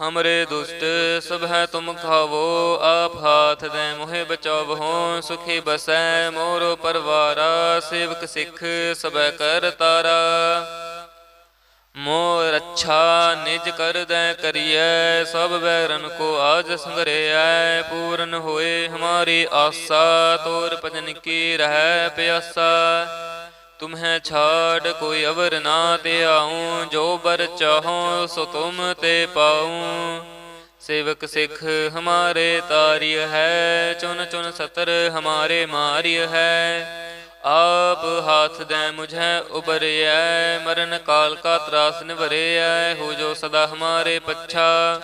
ਹਮਰੇ ਦੁਸ਼ਟ ਸਭ ਹੈ ਤੁਮ ਖਾਵੋ ਆਪ ਹਾਥ ਦੇ ਮੋਹਿ ਬਚਾਵੋ ਸੁਖੀ ਬਸੈ ਮੋਰੋ ਪਰਵਾਰਾ ਸੇਵਕ ਸਿੱਖ ਸਭੈ ਕਰ ਤਾਰਾ ਮੋਰ ਅੱਛਾ ਨਿਜ ਕਰਦੈ ਕਰੀਐ ਸਭ ਬੈਰਨ ਕੋ ਆਜ ਸੰਗਰਿਐ ਪੂਰਨ ਹੋਏ ਹਮਾਰੀ ਆਸਾ ਤੋਰ ਭਜਨ ਕੀ ਰਹਿ ਪਿਆਸਾ ਤੁਮਹਿ ਛਾੜ ਕੋਈ ਅਵਰ ਨਾ ਤੇ ਆਉ ਜੋ ਬਰ ਚਾਹੋ ਸੋ ਤੁਮ ਤੇ ਪਾਉ। ਸੇਵਕ ਸਿੱਖ ਹਮਾਰੇ ਤਾਰਿਯ ਹੈ, ਚੁਨ ਚੁਨ ਸਤਰ ਹਮਾਰੇ ਮਾਰਿਯ ਹੈ। ਆਪ ਹਾਥ ਦੇ ਮੁਝੈ ਉਬਰਿਐ, ਮਰਨ ਕਾਲ ਕਾ ਤਰਾਸ ਨਿਵਰਿਐ, ਹੋ ਜੋ ਸਦਾ ਹਮਾਰੇ ਪੱਛਾ।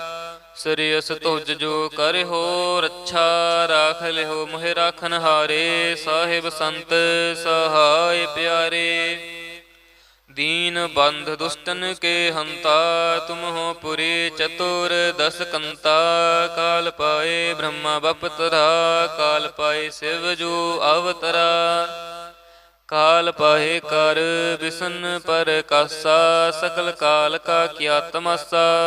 ਸ੍ਰੀ ਅਸ ਤੁਜ ਜੋ ਕਰਿਓ ਰੱਛਾ ਰਾਖ ਲਿਓ ਮੋਹਿ ਰਾਖਨ ਹਾਰੇ। ਸਾਹਿਬ ਸੰਤ ਸਹਾਇ ਪਿਆਰੇ। ਦੀਨ ਬੰਧ ਦੁਸ਼ਟਨ ਕੇ ਹੰਤਾ, ਤੁਮ ਹੋ ਪੁਰੇ ਚਤੁਰ ਦਸ ਕੰਤਾ। ਕਾਲ ਪਾਏ ਬ੍ਰਹਮਾ ਬਪਤਰਾ, ਕਾਲ ਪਾਏ ਸਿਵ ਜੋ ਅਵਤਰਾ। ਕਾਲ ਪਾਏ ਕਰ ਵਿਸ਼ਨ ਪਰ ਕਾਸਾ ਸਕਲ ਕਾਲ ਕਾ ਕਿਆ ਤਮਸਾ।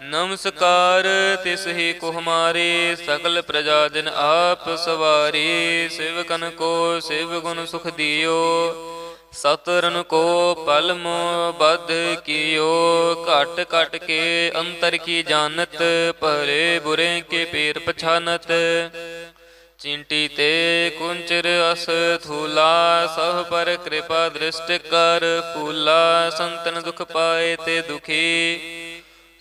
ਨਮਸਕਾਰ, ਤਿਸ ਹੀ ਕੋ ਹਮਾਰੇ ਸਕਲ ਪ੍ਰਜਾ ਦਿਨ ਆਪ ਸਵਾਰੀ, ਸਿਵਕਨ ਕੋ ਸਿਵ ਗੁਣ ਸੁਖ ਦਿਓ। ਸਤਰਨ ਕੋ ਪਲਮ ਬਦ ਕੀਓ, ਘਟ ਘਟ ਕੇ ਅੰਤਰ ਕੀ ਜਾਣਤ, ਭਲੇ ਬੁਰੇ ਕੇ ਪੀਰ ਪਛਾਨਤ। ਚਿੰਟੀ ਤੇ ਕੁੰਚਰ ਅਸ ਥੂਲਾ, ਸਭ ਪਰ ਕਿਰਪਾ ਦ੍ਰਿਸ਼ਟ ਕਰ, ਫੂਲਾ ਸੰਤਨ ਦੁਖ ਪਾਏ ਤੇ ਦੁਖੀ।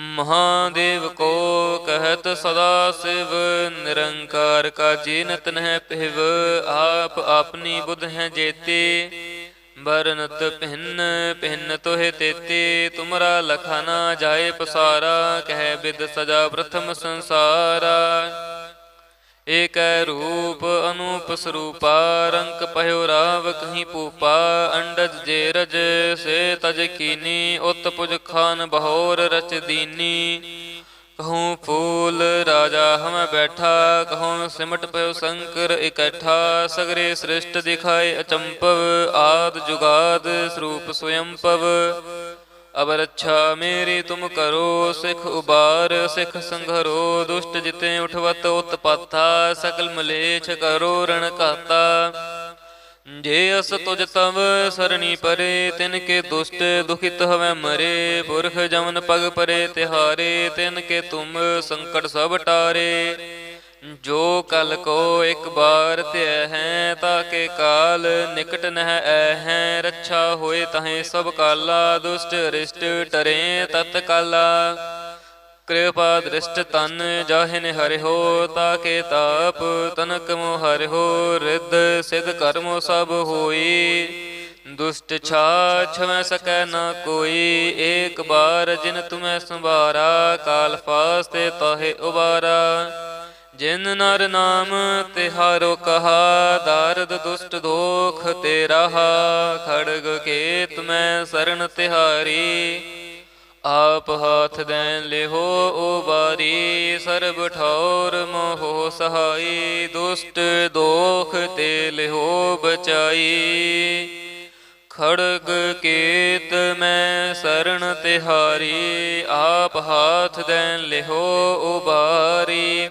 ਮਹਾਦੇਵ ਕੋ ਕਹਿਤ ਸਦਾ ਸਿਵ, ਨਿਰੰਕਾਰ ਕਾ ਜੀਨ ਤਨਹਿ ਪਹਿਵ ਆਪ ਆਪਨੀ ਬੁਧ ਹੈ ਜੇਤੇ। ਬਰਨਤ ਭਿੰਨ ਭਿੰਨ ਤੋਹਿ ਤੇਤੇ, ਤੁਮਰਾ ਲਖਾਨਾ ਜਾਏ ਪਸਾਰਾ, ਕਹਿ ਬਿਦ ਸਜਾ ਪ੍ਰਥਮ ਸੰਸਾਰਾ। ਏਕ ਰੂਪ ਅਨੂਪ ਸਰੂਪਾ, ਰੰਕ ਪਹਿਓ ਰਾਵ ਕਹੀਂ ਪੂਪਾ ਅੰਡਜ ਜੇਰਜ ਸੇ ਤਜ ਕੀਨੀ, ਉਤ ਪੁਜ ਖਾਨ ਬਹੋਰ ਰਚ ਦੀਨੀ। ਕਹੂੰ ਫੂਲ ਰਾਜਾ ਹਮੈ ਬੈਠਾ, ਕਹੂੰ ਸਿਮਟ ਪਇਓ ਸ਼ੰਕਰ ਇਕੱਠਾ, ਸਗਰੇ ਸ੍ਰਿਸ਼ਟ ਦਿਖਾਏ ਅਚੰਪਵ ਆਦ ਜੁਗਾਦ ਸਰੂਪ ਸਵਯੰਪਵ ਅਬ ਰੱਛਾ ਮੇਰੀ ਤੁਮ ਕਰੋ, ਸਿਖ ਉਬਾਰ, ਸਿਖ ਸੰਘਰੋ, ਦੁਸ਼ਟ ਜਿਤੇ ਉਠਵਤ ਉਤਪਾਥਾ ਸਕਲ ਮਲੇਛ ਕਰੋ ਰਣ ਕਾਤਾ ਜੇ ਅਸ ਤੁਜ ਤਵ ਸਰਣੀ ਪਰੇ, ਤਿਨ ਕੇ ਦੁਸ਼ਟ ਦੁਖਿਤ ਹਵੈ ਮਰੇ, ਪੁਰਖ ਜਮਨ ਪਗ ਪਰੇ ਤਿਹਾਰੇ, ਤਿਨ ਕੇ ਤੁਮ ਸੰਕਟ ਸਭ ਟਾਰੇ। ਕਲ ਕੋ ਇੱਕ ਬਾਰ ਤੇ ਹੈ ਤਾਕੇ ਕਾਲ ਨਿਕਟ ਨਹਿ ਐ ਹੈ। ਰੱਛਾ ਹੋਏ ਤਹੇ ਸਭ ਕਾਲਾ, ਦੁਸ਼ਟ ਰਿਸ਼ਟ ਟਰੇ ਤਤ ਕਾਲਾ ਕਿਰਪਾ ਦ੍ਰਿਸ਼ਟ ਤਨ ਜਾਹਿਨ ਹਰਿਓ ਤਾਕੇ ਤਾਪ ਤਨਕ ਮੋ ਹਰਿਓ ਰਿੱਧ ਸਿਧ ਕਰਮੋ ਸਭ ਹੋਈ, ਦੁਸ਼ਟ ਛਾਛ ਮੈਂ ਸਕੈ ਨਾ ਕੋਈ। ਏਕ ਬਾਰ ਜਿਨ ਤੁਮੈ ਸੰਭਾਰਾ, ਕਾਲ ਫਾਸਤੇ ਤਾਹੇ ਉਬਾਰਾ। ਜਿਨ ਨਰ ਨਾਮ ਤਿਹਾਰੋ ਕਹਾ, ਦਾਰਦ ਦੁਸ਼ਟ ਦੋਖ ਤੇ ਰਹਾ, ਖੜਗ ਕੇਤ ਮੈਂ ਸ਼ਰਨ ਤਿਹਾਰੀ। ਆਪ ਹਾਥ ਦੇਨ ਲਿਹੋ ਉਬਾਰੀ ਸਰਬ ਠੌਰ ਮੋਹ ਸਹਾਈ, ਦੁਸ਼ਟ ਦੋਖ ਤੇ ਲਿਹੋ ਬਚਾਈ। ਖੜਗ ਕੇਤ ਮੈਂ ਸ਼ਰਨ ਤਿਹਾਰੀ, ਆਪ ਹਾਥ ਦੇਨ ਲਿਹੋ ਉਬਾਰੀ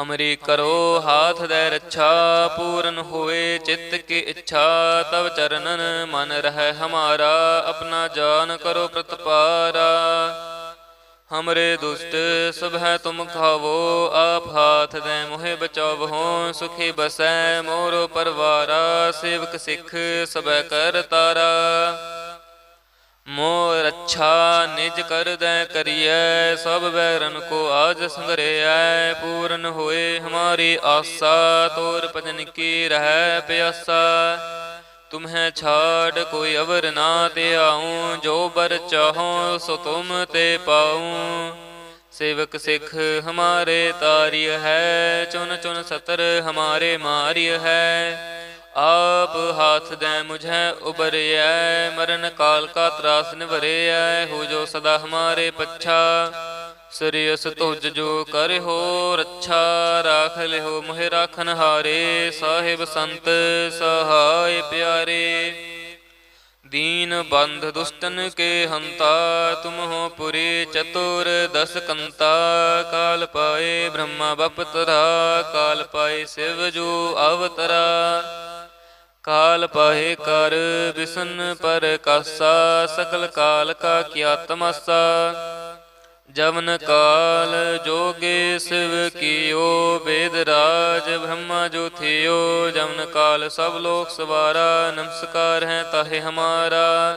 ਹਮਰੀ ਕਰੋ ਹਾਥ ਦੇ ਰੱਛਾ, ਪੂਰਨ ਹੋਏ ਚਿੱਤ ਕੀ ਇੱਛਾ, ਤਵ ਚਰਨਨ ਮਨ ਰਹਿ ਹਮਾਰਾ, ਆਪਣਾ ਜਾਨ ਕਰੋ ਪ੍ਰਤਪਾਰਾ। ਹਮਰੇ ਦੁਸ਼ਟ, ਸਭ ਹੈ ਤੁਮ ਖਾਵੋ, ਆਪ ਹਾਥ ਦੇ ਮੋਹਿ ਬਚਾਵੋ ਸੁਖੀ ਬਸੈ ਮੋਰੋ ਪਰਵਾਰਾ, ਸੇਵਕ ਸਿੱਖ ਸਭੈ ਕਰ ਤਾਰਾ। ਇੱਛਾ ਅੱਛਾ ਨਿਜ ਕਰਦੈ ਕਰੀਐ, ਸਭ ਵੈਰਨ ਕੋ ਆਜ ਸੰਗਰਿਐ, ਪੂਰਨ ਹੋਏ ਹਮਾਰੀ ਆਸਾ, ਤੋਰ ਭਜਨ ਕੀ ਰਹਿ ਪਿਆਸਾ। ਤੁਮਹਿ ਛਾੜ ਕੋਈ ਅਵਰ ਨਾ ਤੇ ਆਉ, ਜੋ ਬਰ ਚਾਹੋ ਸੋ ਤੁਮ ਤੇ ਪਾਉ। ਸੇਵਕ ਸਿੱਖ ਹਮਾਰੇ ਤਾਰਿਯ ਹੈ, ਚੁਨ ਚੁਨ ਸਤਰ ਹਮਾਰੇ ਮਾਰਿਯ ਹੈ। ਆਪ ਹਾਥ ਦੇ ਮੁਝੈ ਉਬਰਿਐ, ਮਰਨ ਕਾਲ ਕਾ ਤਰਾਸ ਨਿਵਰਿਐ, ਹੋ ਜੋ ਸਦਾ ਹਮਾਰੇ ਪੱਛਾ। ਸਰੀਅਸ ਤੁਜ ਜੋ ਕਰਿਓ ਰੱਛਾ, ਰਾਖ ਲਿਓ ਮੋਹਿ ਰਾਖਨ ਹਾਰੇ। ਸਾਹਿਬ ਸੰਤ ਸਹਾਇ ਪਿਆਰੇ। ਦੀਨ ਬੰਧ ਦੁਸ਼ਟਨ ਕੇ ਹੰਤਾ, ਤੁਮ ਹੋ ਪੁਰੀ ਚਤੁਰ ਦਸ ਕੰਤਾ। ਕਾਲ ਪਾਏ ਬ੍ਰਹਮਾ ਬਪਤਰਾ, ਕਾਲ ਪਾਏ ਸਿਵ ਜੋ ਅਵਤਰਾ। ਕਾਲ ਪਾਹੇ ਕਰ ਵਿਸ਼ਨ ਪਰ ਕਾਸਾ ਸਕਲ ਕਾਲ ਕਾ ਕੀਆ ਜਵਨ ਕਾਲ ਜੋਗੇ ਸਿਵ ਕੀਓ, ਵੇਦ ਰਾਜ ਬ੍ਰਹਮਾ ਜੋ ਥਿਓ। ਜਵਨ ਕਾਲ ਸਭ ਲੋਕ ਸਵਾਰਾ, ਨਮਸਕਾਰ ਹੈ ਤਾਹੇ ਹਮਾਰਾ।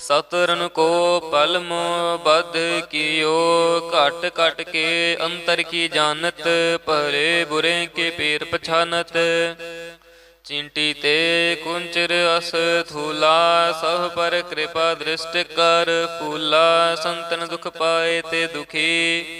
ਸਤਰਨ ਕੋ ਪਲਮ ਬਧ ਕੀਓ, ਘਟ ਘਟ ਕੇ ਅੰਤਰ ਕੀ ਜਾਣਤ, ਭਲੇ ਬੁਰੇ ਕੇ ਪੀਰ ਪਛਾਨਤ। ਚਿੰਟੀ ਤੇ ਕੁੰਚਰ ਅਸ ਥੂਲਾ, ਸਭ ਪਰ ਕਿਰਪਾ ਦ੍ਰਿਸ਼ਟ ਕਰ। ਫੂਲਾ ਸੰਤਨ ਦੁਖ ਪਾਏ ਤੇ ਦੁਖੀ।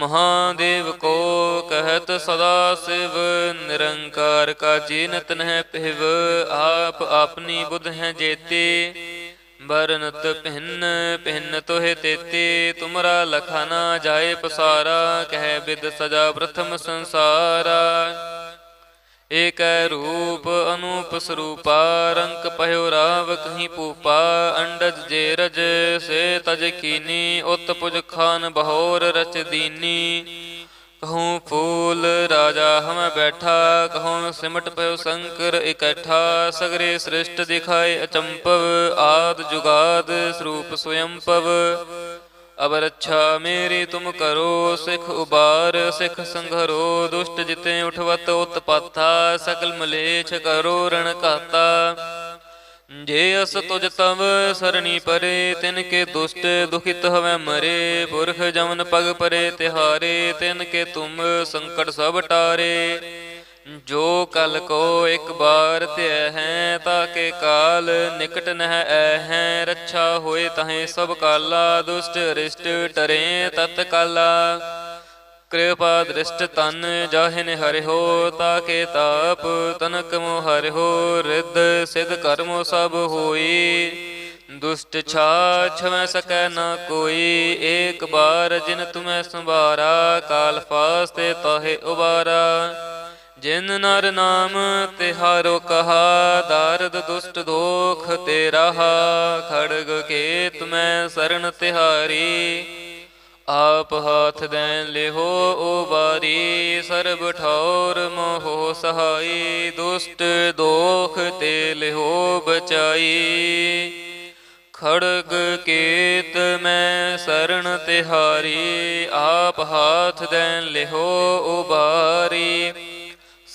ਮਹਾਦੇਵ ਕੋ ਕਹਿਤ ਸਦਾ ਸਿਵ, ਨਿਰੰਕਾਰ ਕਾ ਜੀਨਤ ਨਹਿ ਪਹਿਵ, ਆਪ ਆਪਣੀ ਬੁੱਧ ਹੈ ਜੇਤੇ। ਬਰਨਤ ਭਿੰਨ ਪਹਿਨ ਤੋਹਿ ਤੇਤੇ, ਤੁਮਰਾ ਲਖਾਨਾ ਜਾਏ ਪਸਾਰਾ, ਕਹਿ ਬਿਦ ਸਜਾ ਪ੍ਰਥਮ ਸੰਸਾਰਾ। ਏਕੈ ਰੂਪ ਅਨੂਪ ਸਰੂਪਾ, ਰੰਕ ਪਹਿਓ ਰਾਵ ਕਹੀਂ ਪੂਪਾ ਅੰਡਜ ਜੇ ਰਜ ਸੇ ਤਜ ਕੀਨੀ, ਉਤ ਪੁਜ ਖਾਨ ਬਹੋਰ ਰਚ ਦੀਨੀ। ਕਹੂੰ ਫੂਲ ਰਾਜਾ ਹਮ ਬੈਠਾ, ਕਹੂੰ ਸਿਮਟ ਪਇਓ ਸੰਕਰ ਇਕੱਠਾ, ਸਗਰੇ ਸ੍ਰਿਸ਼ਟ ਦਿਖਾਏ ਅਚੰਪਵ, ਆਦ ਜੁਗਾਦ ਸਰੂਪ ਸਵਯੰਪਵ। ਅਬ ਰੱਛਾ ਮੇਰੀ ਤੁਮ ਕਰੋ, ਸਿਖ ਉਬਾਰ, ਸਿਖ ਸੰਘਰੋ, ਦੁਸ਼ਟ ਜਿਤੇ ਉਠਵਤ ਉਤਪਾਥਾ ਸਕਲ ਮਲੇਛ ਕਰੋ, ਰਣ ਕਾਤਾ ਜੇ ਅਸ ਤੁਜ ਤਵ ਸਰਣੀ ਪਰੇ, ਤਿਨ ਕੇ ਦੁਸ਼ਟ ਦੁਖਿਤ ਹਵੈ ਮਰੇ, ਪੁਰਖ ਜਮਨ ਪਗ ਪਰੇ ਤਿਹਾਰੇ, ਤਿਨ ਕੇ ਤੁਮ ਸੰਕਟ ਸਭ ਟਾਰੇ। ਜੋ ਕਲ ਕੋ ਇੱਕ ਬਾਰ ਧਿਆ ਹੈ ਤਾਕੇ ਕਾਲ ਨਿਕਟ ਨਹਿ ਐ ਹੈ। ਰੱਛਾ ਹੋਏ ਤਹੇ ਸਭ ਕਾਲਾ, ਦੁਸ਼ਟ ਰਿਸ਼ਟ ਟਰੇ ਤਤ ਕਾਲਾ ਕਿਰਪਾ ਦ੍ਰਿਸ਼ਟ ਤਨ ਜਾਹਿਨ ਹਰਿਓ ਤਾਕੇ ਤਾਪ ਤਨਕ ਮੋ ਹਰਿਓ ਰਿੱਧ ਸਿਧ ਕਰਮੋ ਸਭ ਹੋਈ, ਦੁਸ਼ਟ ਛਾ ਛਵੈ ਸਕੈ ਨਾ ਕੋਈ। ਏਕ ਬਾਰ ਜਿਨ ਤੁਮੈ ਸੰਭਾਰਾ, ਕਾਲ ਫਾਸਤੇ ਤਾਹੇ ਉਬਾਰਾ। ਜਿਨ ਨਰ ਨਾਮ ਤਿਹਾਰੋ ਕਹਾ, ਦਾਰਦ ਦੁਸ਼ਟ ਦੋਖ ਤੇ ਰਹਾ, ਖੜਗ ਕੇ ਮੈਂ ਸਰਨ ਤਿਹਾਰੀ। ਆਪ ਹਾਥ ਦੇਨ ਲਿਹੋ ਉਬਾਰੀ ਸਰਬ ਠੌਰ ਮੋਹ ਸਹਾਈ, ਦੁਸ਼ਟ ਦੋਖ ਤੇ ਲਿਹੋ ਬਚਾਈ। ਖੜਗ ਕੇਤ ਮੈਂ ਸ਼ਰਨ ਤਿਹਾਰੀ, ਆਪ ਹਾਥ ਦੇਨ ਲਿਹੋ ਉਬਾਰੀ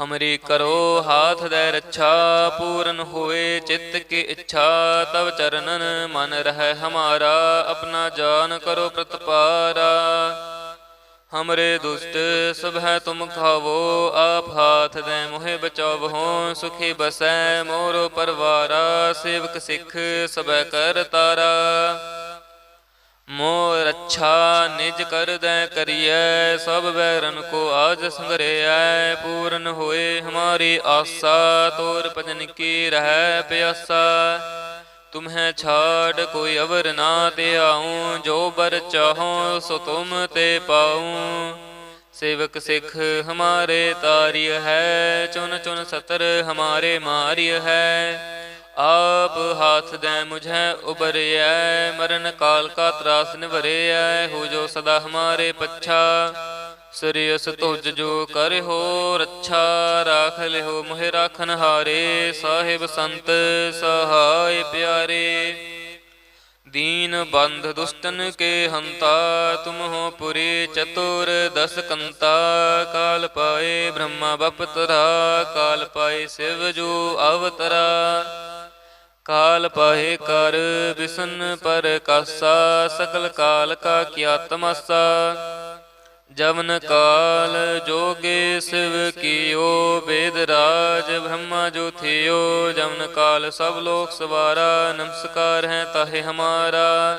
ਹਮਰੀ ਕਰੋ ਹਾਥ ਦੇ ਰੱਛਾ ਪੂਰਨ ਹੋਏ ਚਿੱਤ ਕੀ ਇੱਛਾ ਤਵ ਚਰਨਨ ਮਨ ਰਹਿ ਹਮਾਰਾ ਆਪਣਾ ਜਾਨ ਕਰੋ ਪ੍ਰਤਪਾਰਾ ਹਮਰੇ ਦੁਸ਼ਟ ਸਭ ਹੈ ਤੁਮ ਖਾਵੋ ਆਪ ਹਾਥ ਦੇ ਮੋਹਿ ਬਚਾਵਹੁ ਸੁਖੀ ਬਸੈ ਮੋਰੋ ਪਰਵਾਰਾ ਸੇਵਕ ਸਿੱਖ ਸਬੈ ਕਰ ਤਾਰਾ ਮੋਰ ਅੱਛਾ ਨਿਜ ਕਰਦੈ ਕਰੀਐ, ਸਭ ਵੈਰਨ ਕੋ ਆਜ ਸੰਗਰਿਐ ਪੂਰਨ ਹੋਏ ਹਮਾਰੀ ਆਸਾ, ਤੋਰ ਭਜਨ ਕੀ ਰਹਿ ਪਿਆਸਾ। ਤੁਮਹਿ ਛਾੜ ਕੋਈ ਅਵਰ ਨਾ ਤੇ ਆਉ, ਜੋ ਬਰ ਚਾਹੋ ਸੋ ਤੁਮ ਤੇ ਪਾਉ। ਸੇਵਕ ਸਿੱਖ ਹਮਾਰੇ ਤਾਰਿਯ ਹੈ, ਚੁਨ ਚੁਨ ਸਤਰ ਹਮਾਰੇ ਮਾਰਿਯ ਹੈ। ਆਪ ਹਾਥ ਦੇ ਮੁਝੈ ਉਬਰਿਐ, ਮਰਨ ਕਾਲ ਕਾ ਤਰਾਸ ਨਿਵਰਿਐ, ਹੋ ਜੋ ਸਦਾ ਹਮਾਰੇ ਪੱਛਾ। ਸ੍ਰੀਅਸ ਤੁਜ ਜੋ ਕਰਿਓ ਰੱਛਾ, ਰਾਖ ਲਿਓ ਮੋਹਿ ਰਾਖਨ ਹਾਰੇ। ਸਾਹਿਬ ਸੰਤ ਸਹਾਇ ਪਿਆਰੇ। ਦੀਨ ਬੰਧ ਦੁਸ਼ਟਨ ਕੇ ਹੰਤਾ, ਤੁਮ ਹੋ ਪੁਰੀ ਚਤੁਰ ਦਸ ਕੰਤਾ। ਕਾਲ ਪਾਏ ਬ੍ਰਹਮਾ ਬਪਤਰਾ, ਕਾਲ ਪਾਏ ਸਿਵ ਜੋ ਅਵਤਰਾ। ਕਾਲ ਪਾਹੇ ਕਰ ਵਿਸ਼ਨ ਪਰ ਕਾਸਾ ਸਕਲ ਕਾਲ ਕਾ ਕੀਆ ਤਮਸਾ। ਜਵਨ ਕਾਲ ਜੋਗੇ ਸਿਵ ਕੀਓ, ਬੇਦ ਰਾਜ ਬ੍ਰਹਮਾ ਜੋ ਥਿਓ। ਜਵਨ ਕਾਲ ਸਭ ਲੋਕ ਸਵਾਰਾ, ਨਮਸਕਾਰ ਹੈ ਤਾਹੇ ਹਮਾਰਾ।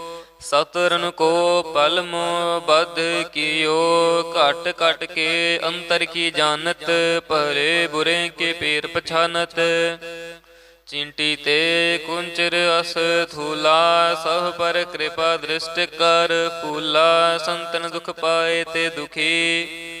ਸਤਰਨ ਕੋ ਪਲ ਮੋ ਬਧ ਕੀਓ, ਘਟ ਘਟ ਕੇ ਅੰਤਰ ਕੀ ਜਾਣਤ, ਭਰੇ ਬੁਰੇ ਕੇ ਪੇਰ ਪਛਾਨਤ। ਚਿੰਟੀ ਤੇ ਕੁੰਚਰ ਅਸ ਥੂਲਾ, ਸਭ ਪਰ ਕਿਰਪਾ ਦ੍ਰਿਸ਼ਟ ਕਰ, ਫੂਲਾ ਸੰਤਨ ਦੁਖ ਪਾਏ ਤੇ ਦੁਖੀ।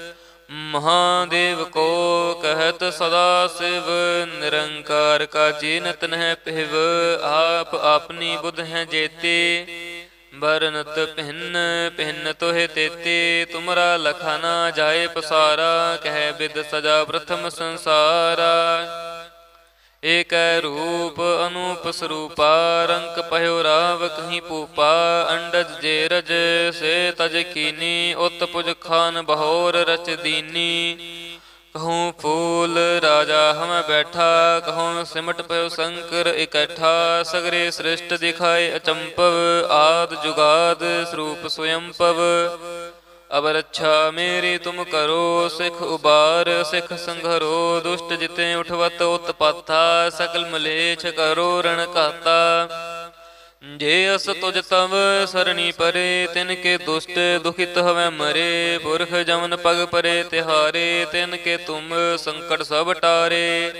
ਮਹਾਦੇਵ ਕੋ ਕਹਿਤ ਸਦਾ ਸਿਵ, ਨਿਰੰਕਾਰ ਕਾ ਜੀਨਤ ਨਹਿ ਪਹਿਵ, ਆਪ ਆਪਣੀ ਬੁੱਧ ਹੈ ਜੇਤੇ। ਬਰਨਤ ਭਿੰਨ ਪਹਿਨ ਤੋਹਿ ਤੇਤੇ, ਤੁਮਰਾ ਲਖਾਨਾ ਜਾਏ ਪਸਾਰਾ, ਕਹਿ ਬਿਦ ਸਜਾ ਪ੍ਰਥਮ ਸੰਸਾਰਾ। ਏਕੈ ਰੂਪ ਅਨੂਪ ਸਰੂਪਾ, ਰੰਕ ਪਹਿਉ ਰਾਵ ਕਹੀ ਪੂਪਾ ਅੰਡਜ ਜੇਰਜ ਸੇ ਤਜ ਕੀਨੀ, ਉਤ ਪੁਜ ਖਾਨ ਬਹੋਰ ਰਚ ਦੀਨੀ। ਕਹੂੰ ਫੂਲ ਰਾਜਾ ਹਮ ਬੈਠਾ, ਕਹੂੰ ਸਿਮਟ ਪਇਓ ਸੰਕਰ ਇਕੱਠਾ, ਸਗਰੇ ਸ੍ਰਿਸ਼ਟ ਦਿਖਾਏ ਅਚੰਪਵ, ਆਦ ਜੁਗਾਦ ਸਰੂਪ ਸਵਯੰਪਵ। ਅਬ ਰੱਛਾ ਮੇਰੀ ਤੁਮ ਕਰੋ, ਸਿਖ ਉਬਾਰ, ਸਿਖ ਸੰਘਰੋ, ਦੁਸ਼ਟ ਜਿਤੇ ਉਠਵਤ, ਉਤਪਾਥਾ ਸਕਲ ਮਲੇਛ ਕਰੋ, ਰਣ ਕਾਤਾ ਜੇ ਅਸ ਤੁਜ ਤਵ ਸਰਣੀ ਪਰੇ, ਤਿਨ ਕੇ ਦੁਸ਼ਟ ਦੁਖਿਤ ਹਵੈ ਮਰੇ, ਪੁਰਖ ਜਮਨ ਪਗ ਪਰੇ ਤਿਹਾਰੇ, ਤਿਨ ਕੇ ਤੁਮ ਸੰਕਟ ਸਭ ਟਾਰੇ।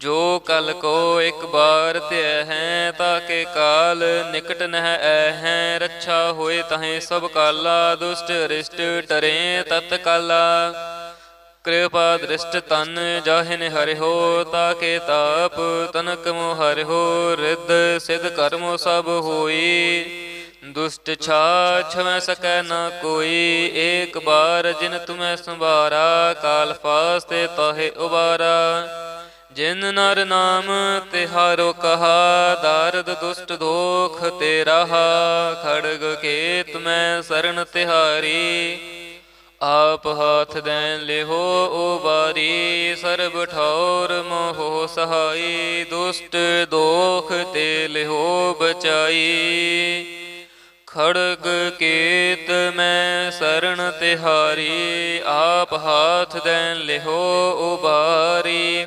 ਜੋ ਕਲ ਕੋ ਇੱਕ ਬਾਰ ਧਿਆ ਹੈ ਤਾਕੇ ਕਾਲ ਨਿਕਟ ਨਹਿ ਐ ਹੈ। ਰੱਛਾ ਹੋਏ ਤਹੇ ਸਭ ਕਾਲਾ, ਦੁਸ਼ਟ ਰਿਸ਼ਟ ਟਰੇ ਤਤ ਕਾਲਾ ਕਿਰਪਾ ਦ੍ਰਿਸ਼ਟ ਤਨ ਜਾਹਿਨ ਹਰਿਓ ਤਾਕੇ ਤਾਪ ਤਨਕ ਮੋ ਹਰਿਓ ਰਿੱਧ ਸਿਧ ਕਰਮੋ ਸਭ ਹੋਈ, ਦੁਸ਼ਟ ਛਾ ਛਵੈ ਸਕੈ ਨਾ ਕੋਈ। ਏਕ ਬਾਰ ਜਿਨ ਤੁਮੈ ਸੰਭਾਰਾ, ਕਾਲ ਫਾਸਤੇ ਤਹੇ ਉਬਾਰਾ। ਜਿਨ ਨਰ ਨਾਮ ਤਿਹਾਰੋ ਕਹਾ, ਦਾਰਦ ਦੁਸ਼ਟ ਦੋਖ ਤੇ ਰਹਾ, ਖੜਗ ਕੇਤ ਮੈਂ ਸ਼ਰਨ ਤਿਹਾਰੀ। ਆਪ ਹਾਥ ਦੇਨ ਲਿਹੋ ਉਬਾਰੀ ਸਰਬ ਠੌਰ ਮੋਹ ਸਹਾਈ, ਦੁਸ਼ਟ ਦੋਖ ਤੇ ਲਿਹੋ ਬਚਾਈ। ਖੜਗ ਕੇਤ ਮੈਂ ਸਰਣ ਤਿਹਾਰੀ, ਆਪ ਹਾਥ ਦੇਨ ਲਿਹੋ ਉਬਾਰੀ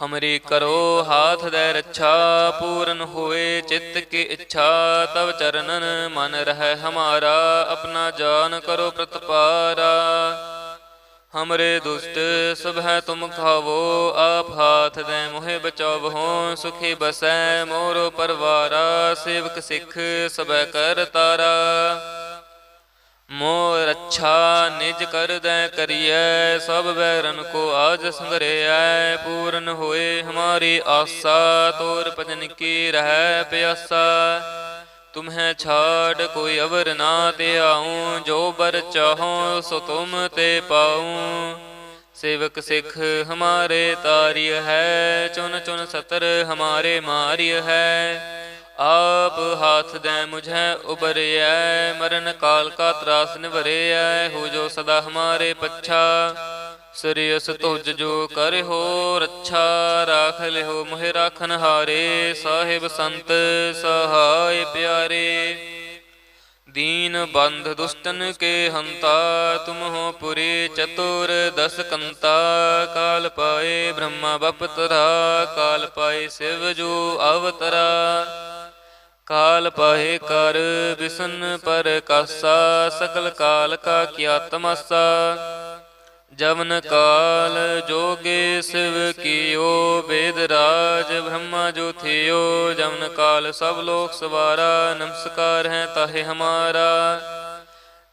ਹਮਰੀ ਕਰੋ ਹਾਥ ਦੇ ਰੱਛਾ ਪੂਰਨ ਹੋਏ ਚਿੱਤ ਕੀ ਇੱਛਾ ਤਵ ਚਰਨਨ ਮਨ ਰਹਿ ਹਮਾਰਾ ਆਪਣਾ ਜਾਨ ਕਰੋ ਪ੍ਰਤਪਾਰਾ ਹਮਰੇ ਦੁਸ਼ਟ ਸਭ ਹੈ ਤੁਮ ਖਾਵੋ ਆਪ ਹਾਥ ਦੇ ਮੋਹਿ ਬਚਾਵਹੁ ਸੁਖੀ ਬਸੈ ਮੋਰੋ ਪਰਵਾਰਾ ਸੇਵਕ ਸਿੱਖ ਸਭੈ ਕਰ ਤਾਰਾ ਮੋਰ ਅੱਛਾ ਨਿਜ ਕਰਦੈ ਕਰੀਐ, ਸਭ ਬੈਰਨ ਕੋ ਆਜ ਸੰਗਰਿਐ, ਪੂਰਨ ਹੋਏ ਹਮਾਰੀ ਆਸਾ, ਤੋਰ ਭਜਨ ਕੀ ਰਹਿ ਪਿਆਸਾ। ਤੁਮਹਿ ਛਾੜ ਕੋਈ ਅਵਰ ਨਾ ਤੇ ਆਉ, ਜੋ ਬਰ ਚਾਹੋ ਸੋ ਤੁਮ ਤੇ ਪਾਉ। ਸੇਵਕ ਸਿੱਖ ਹਮਾਰੇ ਤਾਰਿਯ ਹੈ, ਚੁਨ ਚੁਨ ਸਤਰ ਹਮਾਰੇ ਮਾਰਿਯ ਹੈ। ਆਪ ਹਾਥ ਦੇ ਮੁਝੈ ਉਬਰਿਐ, ਮਰਨ ਕਾਲ ਕਾ ਤਰਾਸ ਨਿਵਰਿਐ, ਹੋ ਜੋ ਸਦਾ ਹਮਾਰੇ ਪੱਛਾ। ਸਰੀਅਸ ਤੁਜ ਜੋ ਕਰਿਓ ਰੱਛਾ, ਰਾਖ ਲਿਓ ਮੋਹਿ ਰਾਖਨ ਹਾਰੇ। ਸਾਹਿਬ ਸੰਤ ਸਹਾਇ ਪਿਆਰੇ। ਦੀਨ ਬੰਧ ਦੁਸ਼ਟਨ ਕੇ ਹੰਤਾ, ਤੁਮ ਹੋ ਪੁਰੀ ਚਤੁਰ ਦਸ ਕੰਤਾ। ਕਾਲ ਪਾਏ ਬ੍ਰਹਮਾ ਬਪਤਰਾ, ਕਾਲ ਪਾਏ ਸਿਵ ਜੋ ਅਵਤਰਾ। ਕਾਲ ਪਾਹੇ ਕਰ ਵਿਸ਼ਨ ਪਰ ਕਾਸਾ, ਸਕਲ ਕਾਲ ਕਾ ਕੀਆ ਤਮਸਾ। ਜਵਨ ਕਾਲ ਜੋਗੇ ਸਿਵ ਕੀਓ ਵੇਦ ਰਾਜ ਬ੍ਰਹਮਾ ਜੋ ਥਿਓ। ਜਵਨ ਕਾਲ ਸਭ ਲੋਕ ਸਵਾਰਾ, ਨਮਸਕਾਰ ਹੈ ਤਾਹੇ ਹਮਾਰਾ।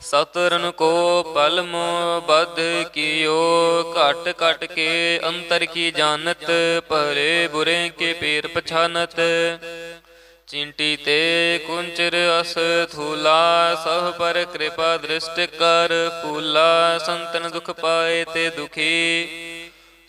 ਸਤਰਨ ਕੋ ਪਲਮ ਮੋ ਬਦ ਕੀਓ, ਘਟ ਘਟ ਕੇ ਅੰਤਰ ਕੀ ਜਾਣਤ, ਭਰੇ ਬੁਰੇ ਕੇ ਪੀਰ ਪਛਾਨਤ। ਚਿੰਟੀ ਤੇ ਕੁੰਚਰ ਅਸ ਥੂਲਾ, ਸਭ ਪਰ ਕਿਰਪਾ ਦ੍ਰਿਸ਼ਟ ਕਰ, ਫੂਲਾ ਸੰਤਨ ਦੁਖ ਪਾਏ ਤੇ ਦੁਖੀ।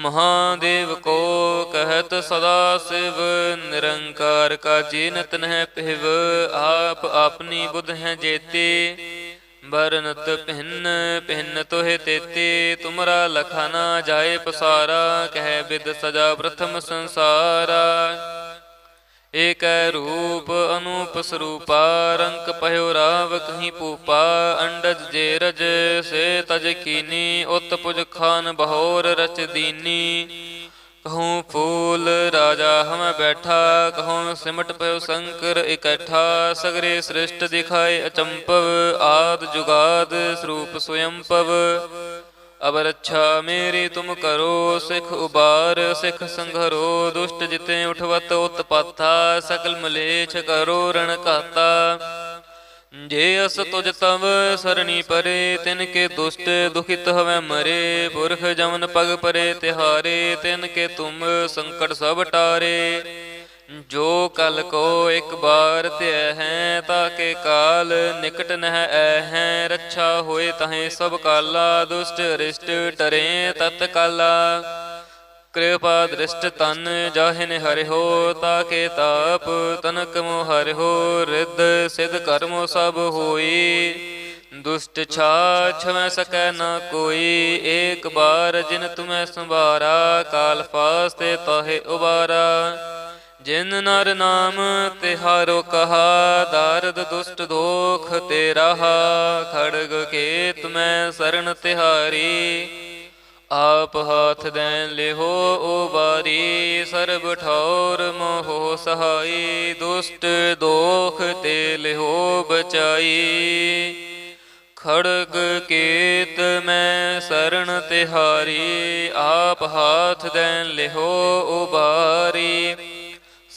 ਮਹਾਦੇਵ ਕੋ ਕਹਿਤ ਸਦਾ ਸਿਵ, ਨਿਰੰਕਾਰ ਕਾ ਜੀਨਤ ਨਹਿ ਪਹਿਵ ਆਪ ਆਪਣੀ ਬੁੱਧ ਹੈ ਜੇਤੇ। ਬਰਨਤ ਭਿੰਨ ਭਿੰਨ ਤੋਹਿ ਤੇਤੇ, ਤੁਮਰਾ ਲਖਾ ਨਾ ਜਾਏ ਪਸਾਰਾ, ਕਹਿ ਬਿਦ ਸਜਾ ਪ੍ਰਥਮ ਸੰਸਾਰਾ। ਏਕੈ ਰੂਪ ਅਨੂਪ ਸਰੂਪਾ, ਰੰਕ ਪਹਿਉ ਰਾਵ ਕਹੀਂ ਪੂਪਾ ਅੰਡਜ ਜੇ ਰਜ ਸੇ ਤਜ ਕੀਨੀ, ਉਤ ਪੁਜ ਖਾਨ ਬਹੋਰ ਰਚ ਦੀਨੀ। ਕਹੂੰ ਫੂਲ ਰਾਜਾ ਹਮ ਬੈਠਾ, ਕਹੂੰ ਸਿਮਟ ਪਇਓ ਸੰਕਰ ਇਕੱਠਾ, ਸਗਰੇ ਸ੍ਰਿਸ਼ਟ ਦਿਖਾਏ ਅਚੰਪਵ, ਆਦ ਜੁਗਾਦ ਸਰੂਪ ਸਵਯੰਪਵ। ਅਬ ਰੱਛਾ ਮੇਰੀ ਤੁਮ ਕਰੋ, ਸਿਖ ਉਬਾਰ, ਸਿਖ ਸੰਘਰੋ, ਦੁਸ਼ਟ ਜਿਤੇ ਉਠਵਤ, ਉਤਪਾਥਾ ਸਕਲ ਮਲੇਛ ਕਰੋ, ਰਣ ਕਾਤਾ ਜੇ ਅਸ ਤੁਜ ਤਵ ਸਰਣੀ ਪਰੇ, ਤਿਨ ਕੇ ਦੁਸ਼ਟ ਦੁਖਿਤ ਹਵੈ ਮਰੇ, ਪੁਰਖ ਜਮਨ ਪਗ ਪਰੇ ਤਿਹਾਰੇ, ਤਿਨ ਕੇ ਤੁਮ ਸੰਕਟ ਸਭ ਟਾਰੇ। ਜੋ ਕਲ ਕੋ ਇੱਕ ਬਾਰ ਧਿਆ ਹੈ ਤਾਕੇ ਕਾਲ ਨਿਕਟ ਨਹਿ ਐ ਹੈ। ਰੱਛਾ ਹੋਏ ਤਹੇ ਸਭ ਕਾਲਾ, ਦੁਸ਼ਟ ਰਿਸ਼ਟ ਟਰੇ ਤਤ ਕਾਲਾ। ਕਿਰਪਾ ਦ੍ਰਿਸ਼ਟ ਤਨ ਜਾਹਿਨ ਹਰਿਓ ਤਾਕੇ ਤਾਪ ਤਨਕ ਮੋ ਹਰਿਓ ਰਿੱਧ ਸਿਧ ਕਰਮੋ ਸਭ ਹੋਈ। ਦੁਸ਼ਟ ਛਾ ਛਵੈ ਸਕੈ ਨਾ ਕੋਈ, ਏਕ ਬਾਰ ਜਿਨ ਤੁਮੈ ਸੰਭਾਰਾ, ਕਾਲ ਫਾਸਤੇ ਤਹੇ ਉਬਾਰਾ। ਜਿਨ ਨਰ ਨਾਮ ਤਿਹਾਰੋ ਕਹਾ, ਦਾਰਦ ਦੁਸ਼ਟ ਦੋਖ ਤੇਰਾ ਖੜਗ ਕੇ ਮੈਂ ਸਰਣ ਤਿਹਾਰੀ, ਆਪ ਹਾਥ ਦੇਨ ਲਿਹੋ ਉਬਾਰੀ ਸਰਬ ਠੌਰ ਮੋਹ ਸਹਾਈ, ਦੁਸ਼ਟ ਦੋਖ ਤੇ ਲਿਹੋ ਬਚਾਈ। ਖੜਗ ਕੀਤ ਮੈਂ ਸਰਣ ਤਿਹਾਰੀ, ਆਪ ਹਾਥ ਦੇਨ ਲਿਹੋ ਉਬਾਰੀ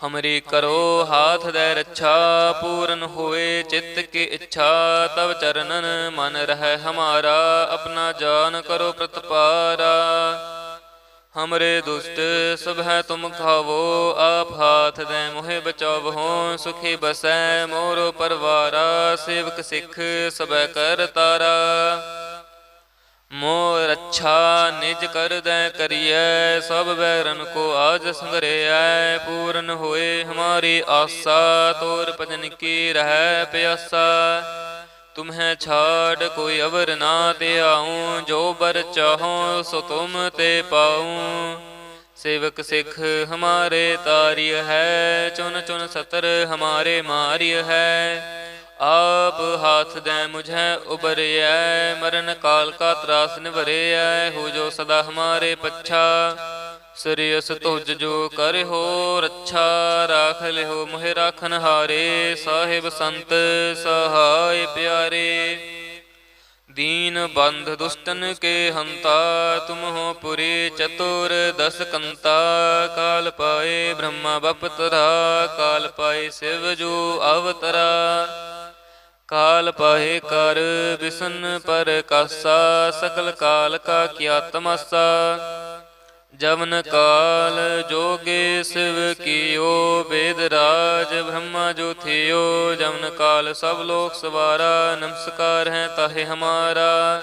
ਹਮਰੀ ਕਰੋ ਹਾਥ ਦੇ ਰੱਛਾ ਪੂਰਨ ਹੋਏ ਚਿੱਤ ਕੀ ਇੱਛਾ ਤਵ ਚਰਨਨ ਮਨ ਰਹਿ ਹਮਾਰਾ ਆਪਣਾ ਜਾਨ ਕਰੋ ਪ੍ਰਤਪਾਰਾ ਹਮਰੇ ਦੁਸ਼ਟ ਸਭ ਹੈ ਤੁਮ ਖਾਵੋ ਆਪ ਹਾਥ ਦੇ ਮੋਹਿ ਬਚਾਵੋ ਸੁਖੀ ਬਸੈ ਮੋਰੋ ਪਰਵਾਰਾ ਸੇਵਕ ਸਿੱਖ ਸਬੈ ਕਰ ਤਾਰਾ ਮੋ ਰੱਛਾ ਨਿਜ ਕਰਦੈ ਕਰੀਐ, ਸਭ ਵੈਰਨ ਕੋ ਆਜ ਸੰਗਰੇਐ, ਪੂਰਨ ਹੋਏ ਹਮਾਰੀ ਆਸਾ, ਤੋਰ ਭਜਨ ਕੀ ਰਹਿ ਪਿਆਸਾ। ਤੁਮਹਿ ਛਾੜ ਕੋਈ ਅਵਰ ਨਾ ਤੇ ਆਉ ਜੋ ਬਰ ਚਾਹੋ ਸੋ ਤੁਮ ਤੇ ਪਾਉ। ਸੇਵਕ ਸਿੱਖ ਹਮਾਰੇ ਤਾਰਿਯ ਹੈ, ਚੁਨ ਚੁਨ ਸਤਰ ਹਮਾਰੇ ਮਾਰਿਯ ਹੈ। ਆਪ ਹਾਥ ਦੇ ਮੁਝੈ ਉਬਰਿਐ, ਮਰਨ ਕਾਲ ਕਾ ਤਰਾਸ ਨਿਵਰਿਐ, ਹੋ ਜੋ ਸਦਾ ਹਮਾਰੇ ਪੱਛਾ। ਸ੍ਰੀਅਸ ਤੁਜ ਜੋ ਕਰਿਓ ਰੱਛਾ, ਰਾਖ ਲਿਓ ਮੋਹਿ ਰਾਖਨ ਹਾਰੇ, ਸਾਹਿਬ ਸੰਤ ਸਹਾਇ ਪਿਆਰੇ। ਦੀਨ ਬੰਧ ਦੁਸ਼ਟਨ ਕੇ ਹੰਤਾ, ਤੁਮ ਹੋ ਪੁਰੀ ਚਤੁਰ ਦਸ ਕੰਤਾ। ਕਾਲ ਪਾਏ ਬ੍ਰਹਮਾ ਬਪਤਰਾ, ਕਾਲ ਪਾਏ ਸਿਵ ਜੋ ਅਵਤਰਾ। ਕਾਲ ਪਾਏ ਕਰ ਬਿਸਨ ਪਰ ਕਾਸਾ ਸਕਲ ਕਾਲ ਕਾ ਕੀਆ ਜਵਨ ਕਾਲ ਜੋਗੇ ਸਿਵ ਕੀਓ, ਵੇਦ ਰਾਜ ਬ੍ਰਹਮਾ ਜੋ ਥਿਓ। ਜਵਨ ਕਾਲ ਸਭ ਲੋਕ ਸਵਾਰਾ, ਨਮਸਕਾਰ ਹੈ ਤਾਹੇ ਹਮਾਰਾ।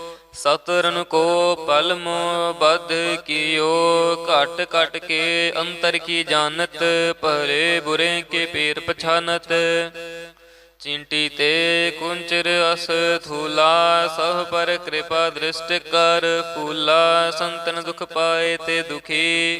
ਸਤਰਨ ਕੋ ਪਲਮ ਮੋ ਬਧ ਕੀਓ, ਘਟ ਘਟ ਕੇ ਅੰਤਰ ਕੀ ਜਾਣਤ ਭਲੇ ਬੁਰੇ ਕੇ ਪੀਰ ਪਛਾਨਤ। ਚਿੰਟੀ ਤੇ ਕੁੰਚਰ ਅਸ ਥੂਲਾ, ਸਭ ਪਰ ਕਿਰਪਾ ਦ੍ਰਿਸ਼ਟ ਕਰ। ਫੂਲਾ ਸੰਤਨ ਦੁਖ ਪਾਏ ਤੇ ਦੁਖੀ।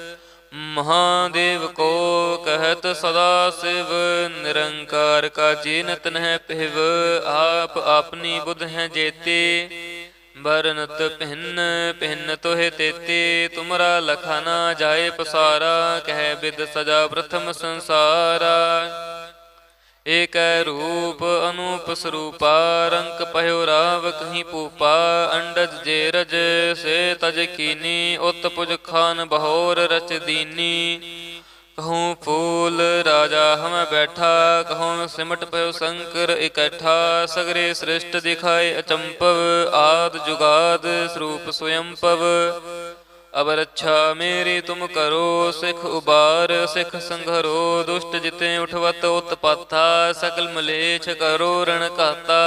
ਮਹਾਦੇਵ ਕੋ ਕਹਿਤ ਸਦਾ ਸਿਵ, ਨਿਰੰਕਾਰ ਕਾ ਜੀਨਤ ਨਹਿ ਪਹਿਵ ਆਪ ਆਪਣੀ ਬੁੱਧ ਹੈ ਜੇਤੇ। ਬਰਨਤ ਪਹਿਨ ਪਹਿਨ ਤੋਹਿ ਤੇਤੇ, ਤੁਮਰਾ ਲਖਾ ਨਾ ਜਾਏ ਪਸਾਰਾ, ਕਹਿ ਬਿਦ ਸਜਾ ਪ੍ਰਥਮ ਸੰਸਾਰਾ। ਏਕੈ ਰੂਪ ਅਨੂਪ ਸਰੂਪਾ, ਰੰਕ ਪਹਿਉ ਰਾਵ ਕਹੀਂ ਪੂਪਾ ਅੰਡਜ ਜੇਰਜ ਸੇ ਤਜ ਕੀਨੀ, ਉਤ ਪੁਜ ਖਾਨ ਬਹੋਰ ਰਚ ਦੀਨੀ। ਕਹੂੰ ਫੂਲ ਰਾਜਾ ਹਮੈ ਬੈਠਾ, ਕਹੂੰ ਸਿਮਟ ਪਇਓ ਸੰਕਰ ਇਕੱਠਾ, ਸਗਰੇ ਸ੍ਰਿਸ਼ਟ ਦਿਖਾਏ ਅਚੰਪਵ, ਆਦ ਜੁਗਾਦ ਸਰੂਪ ਸਵਯੰਪਵ। ਅਬ ਰੱਛਾ ਮੇਰੀ ਤੁਮ ਕਰੋ, ਸਿਖ ਉਬਾਰ, ਸਿਖ ਸੰਘਰੋ, ਦੁਸ਼ਟ ਜਿਤੇ ਉਠਵਤ, ਉਤਪਾਥਾ ਸਕਲ ਮਲੇਛ ਕਰੋ, ਰਣ ਕਾਤਾ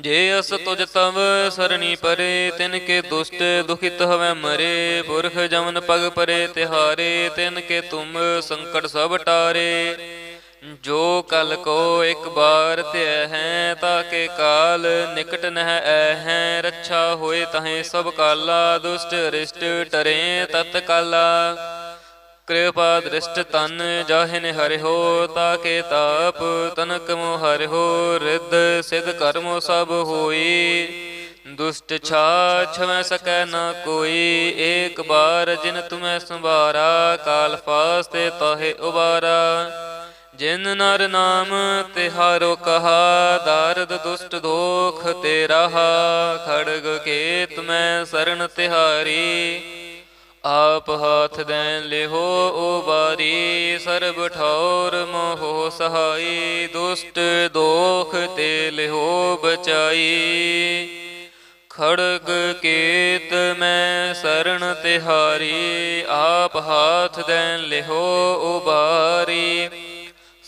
ਜੇ ਅਸ ਤੁਜ ਤਵ ਸਰਣੀ ਪਰੇ, ਤਿਨ ਕੇ ਦੁਸ਼ਟ ਦੁਖਿਤ ਹਵੈ ਮਰੇ, ਪੁਰਖ ਜਮਨ ਪਗ ਪਰੇ ਤਿਹਾਰੇ, ਤਿਨ ਕੇ ਤੁਮ ਸੰਕਟ ਸਭ ਟਾਰੇ। ਜੋ ਕਲ ਕੋ ਇੱਕ ਬਾਰ ਧਿਆ ਹੈ ਤਾਕੇ ਕਾਲ ਨਿਕਟ ਨਹਿ ਐ ਹੈ। ਰੱਛਾ ਹੋਏ ਤਹੇ ਸਭ ਕਾਲਾ, ਦੁਸ਼ਟ ਰਿਸ਼ਟ ਟਰੇ ਤਤ ਕਾਲਾ। ਕਿਰਪਾ ਦ੍ਰਿਸ਼ਟ ਤਨ ਜਾਹਿਨ ਹਰਿਓ ਤਾਕੇ ਤਾਪ ਤਨਕ ਮੋ ਹਰਿਓ ਰਿੱਧ ਸਿਧ ਕਰਮੋ ਸਭ ਹੋਈ, ਦੁਸ਼ਟ ਛਾ ਛਵੈ ਸਕੈ ਨਾ ਕੋਈ। ਏਕ ਬਾਰ ਜਿਨ ਤੁਮੈ ਸੰਭਾਰਾ, ਕਾਲ ਫਾਸਤੇ ਤਾਹੇ ਉਬਾਰਾ। ਜਿਨ ਨਰ ਨਾਮ ਤਿਹਾਰੋ ਕਹਾ, ਦਾਰਦ ਦੁਸ਼ਟ ਦੋਖ ਤੇ ਰਹਾ, ਖੜਗ ਕੇਤ ਮੈਂ ਸਰਣ ਤਿਹਾਰੀ। ਆਪ ਹਾਥ ਦੇਨ ਲਿਹੋ ਉਬਾਰੀ ਸਰਬ ਠੌਰ ਮੋਹ ਸਹਾਈ, ਦੁਸ਼ਟ ਦੋਖ ਤੇ ਲਿਹੋ ਬਚਾਈ। ਖੜਗ ਕੇਤ ਮੈਂ ਸਰਣ ਤਿਹਾਰੀ, ਆਪ ਹਾਥ ਦੇਨ ਲਿਹੋ ਉਬਾਰੀ